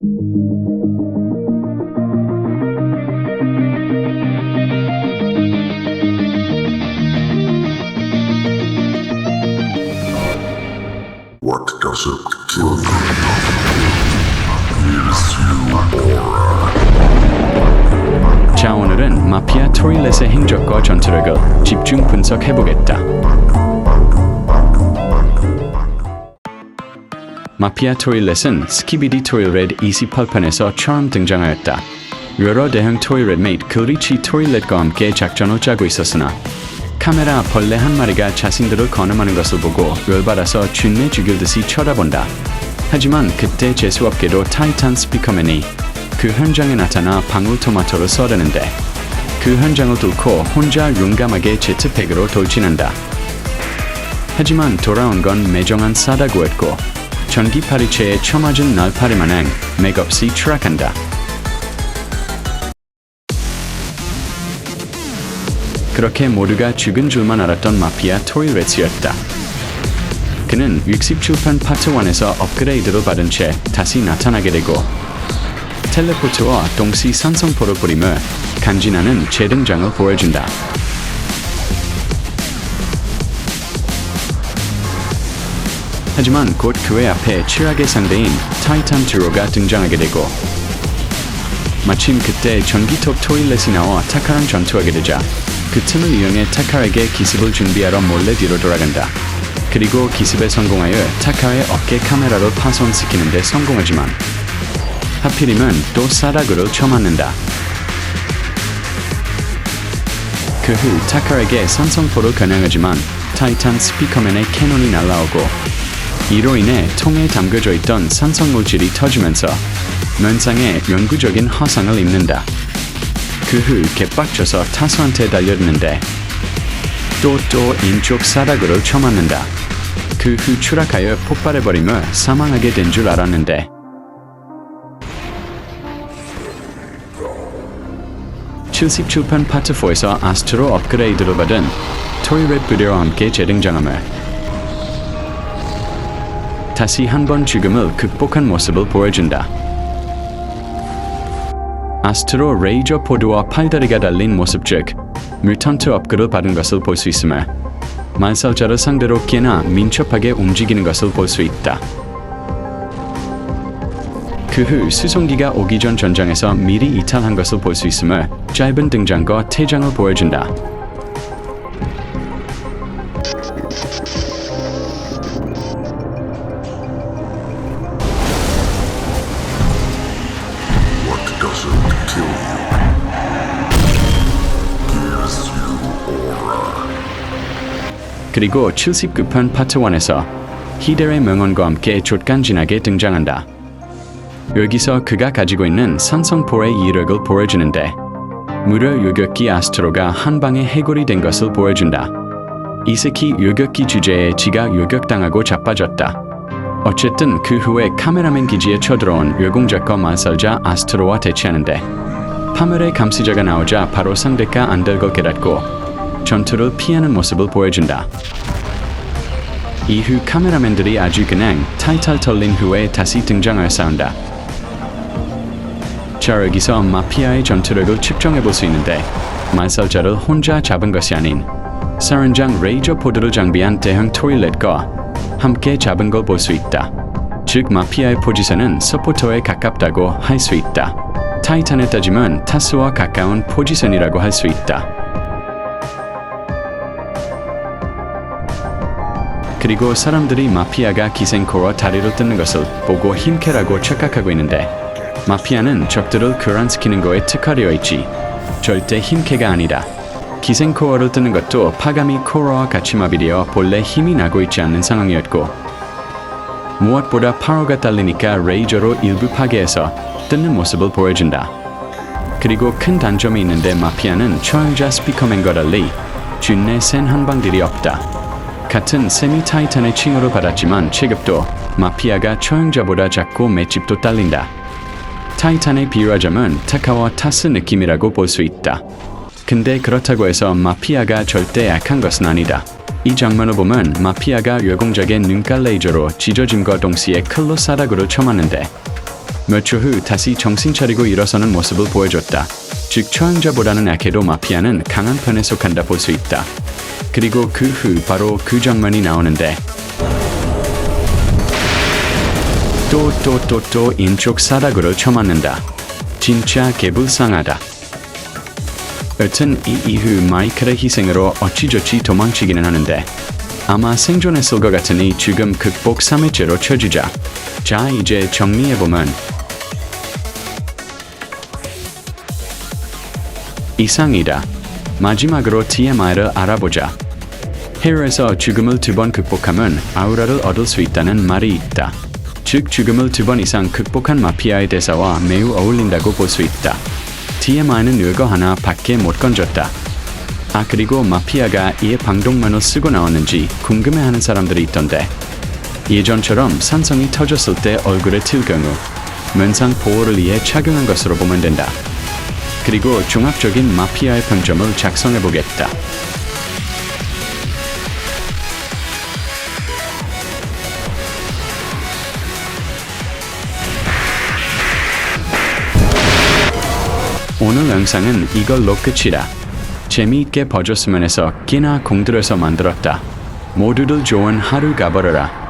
What does it kill you? You aura. 자 오늘은 마피아 토일렛의 행적과 전투력을 집중 분석해보겠다. 마피아 토일렛은 스키비디 토일렛 28편에서 처음 등장하였다. 여러 대형 토일렛 및 글리치 토일렛과 함께 작전을 짜고 있었으나 카메라 벌레 한 마리가 자신들을 건너가는 것을 보고 열받아서 쥐내 죽일 듯이 쳐다본다. 하지만 그때 재수없게도 타이탄 스피커맨이 그 현장에 나타나 방울토마토를 썰어내는데 그 현장을 뚫고 혼자 용감하게 제트팩으로 돌진한다. 하지만 돌아온 건 매정한 싸다구였고 전기 파리채에 쳐맞은 날 파리 마냥 맥없이 추락한다. 그렇게 모두가 죽은 줄만 알았던 마피아 토이레츠였다. 그는 67편 파트 1에서 업그레이드를 받은 채 다시 나타나게 되고 텔레포트와 동시 산성포를 뿌리며 간지나는 재등장을 보여준다. 하지만 곧 그의 앞에 최악의 상대인 타이탄 드로가 등장하게 되고 마침 그때 전기톱 토일렛이 나와 타카랑 전투하게 되자 그 틈을 이용해 타카에게 기습을 준비하러 몰래 뒤로 돌아간다. 그리고 기습에 성공하여 타카의 어깨 카메라를 파손시키는 데 성공하지만 하필이면 또 싸다구를 쳐맞는다. 그 후 타카에게 산성포를 겨냥하지만 타이탄 스피커맨의 캐논이 날라오고 이로 인해 통에 담겨져 있던 산성 물질이 터지면서 면상에 영구적인 화상을 입는다. 그 후 개빡쳐서 타수한테 달려드는데 또또 인쪽 사닥으로 쳐맞는다. 그 후 추락하여 폭발해버리며 사망하게 된 줄 알았는데 77편 파트 4에서 아스트로 업그레이드를 받은 토이렛 부대와 함께 재등장하며 다시 한번 죽음을 극복한 모습을 보여준다. 아스트로 레이저 포드와 팔다리가 달린 모습 즉 뮤턴트 업그를 받은 것을 볼 수 있으며 만살자를 상대로 꽤나 민첩하게 움직이는 것을 볼 수 있다. 그 후 수송기가 오기 전 전장에서 미리 이탈한 것을 볼 수 있으며 짧은 등장과 퇴장을 보여준다. Kill you? Gives you aura. 그리고 79편 파트 1에서 히델의 명언과 함께 족간지나게 등장한다. 여기서 그가 가지고 있는 산성포의 이력을 보여주는데 무려 요격기 아스트로가 한 방에 해골이 된 것을 보여준다. 이세키 요격기 주제에 지가 요격당하고 자빠졌다. 어쨌든 그 후에 카메라맨 기지에 쳐들어온 외공작과 만살자 아스트로와 대치하는데 파멸의 감시자가 나오자 바로 상대가 안들고 깨닫고 전투를 피하는 모습을 보여준다. 이후 카메라맨들이 아주 그냥 타이탈 털린 후에 다시 등장하여 싸운다. 자 여기서 마피아의 전투력을 측정해 볼 수 있는데 만살자를 혼자 잡은 것이 아닌 사른장 레이저 포드를 장비한 대형 토일렛과 함께 잡은 걸 볼 수 있다. 즉 마피아의 포지션은 서포터에 가깝다고 할 수 있다. 타이탄에 따지면 타스와 가까운 포지션이라고 할 수 있다. 그리고 사람들이 마피아가 기생코어 다리를 뜯는 것을 보고 힘캐라고 착각하고 있는데 마피아는 적들을 교란시키는 거에 특화되어 있지 절대 힘캐가 아니다. 기생코어를 뜯는 것도 파가미 코어와 같이 마비되어 본래 힘이 나고 있지 않는 상황이었고 무엇보다 파워가 딸리니까 레이저로 일부 파괴해서 뜯는 모습을 보여준다. 그리고 큰 단점이 있는데 마피아는 초연자 스피커맨과 달리 쥔내 센 한방들이 없다. 같은 세미 타이탄의 칭호를 받았지만 체급도 마피아가 초연자보다 작고 맷집도 딸린다. 타이탄의 비유하자면 타카와 타스 느낌이라고 볼 수 있다. 근데 그렇다고 해서 마피아가 절대 약한 것은 아니다. 이 장면을 보면 마피아가 외공작의 눈깔 레이저로 찢어짐과 동시에 클로 사닥으로 쳐맞는데 몇초 후 다시 정신 차리고 일어서는 모습을 보여줬다. 즉 초행자보다는 약해도 마피아는 강한 편에 속한다 볼 수 있다. 그리고 그 후 바로 그 장면이 나오는데 또 또 또 또 인쪽 사다구를 쳐맞는다. 진짜 개불쌍하다. 여튼 이 이후 마이클의 희생으로 어찌저찌 도망치기는 하는데 아마 생존했을 것 같으니 지금 극복 3회째로 쳐주자. 자 이제 정리해보면 이상이다. 마지막으로 TMI를 알아보자. 헤어에서 죽음을 두 번 극복하면 아우라를 얻을 수 있다는 말이 있다. 즉 죽음을 두 번 이상 극복한 마피아의 대사와 매우 어울린다고 볼 수 있다. TMI는 이거 하나 밖에 못 건졌다. 아 그리고 마피아가 이에 방독면을 쓰고 나왔는지 궁금해하는 사람들이 있던데 예전처럼 산성이 터졌을 때 얼굴에 튈 경우 면상 보호를 위해 착용한 것으로 보면 된다. 그리고 종합적인 마피아의 평점을 작성해 보겠다. 영상은 이걸로 끝이다. 재미있게 봐줬으면 해서 끼나 공들여서 만들었다. 모두들 좋은 하루 가버려라.